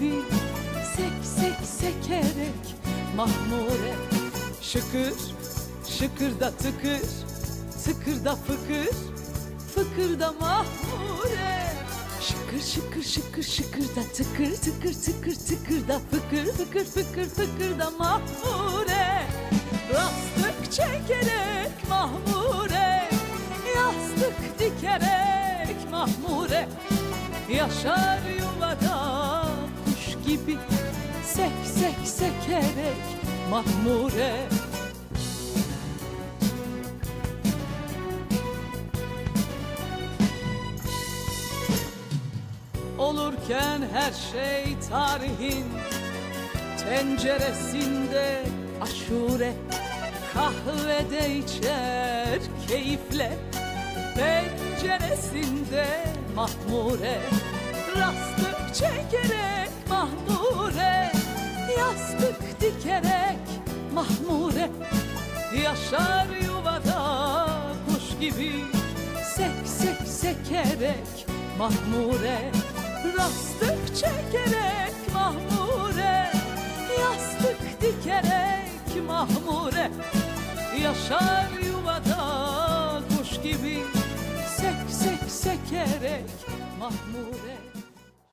gibi Sek sek sekerek mahmure. Şıkır şıkırda tıkır Tıkırda fıkır Fıkırda mahmure. Şıkır şıkır şıkır şıkırda tıkır tıkır tıkır tıkırda fıkır fıkır fıkır fıkırda mahmure. Rastlık çekerek mahmure Yastık dikerek mahmure. Yaşar yuvada gibi Sek sek sekerek mahmure. Olurken her şey tarihin Tenceresinde aşure Kahvede içer keyifle Penceresinde mahmure. Rastlık çekerek Yastık dikerek mahmure Yaşar yuvada kuş gibi Sek sek sekerek mahmure Rastlık çekerek mahmure Yastık dikerek mahmure Yaşar yuvada kuş gibi Sek sek sekerek mahmure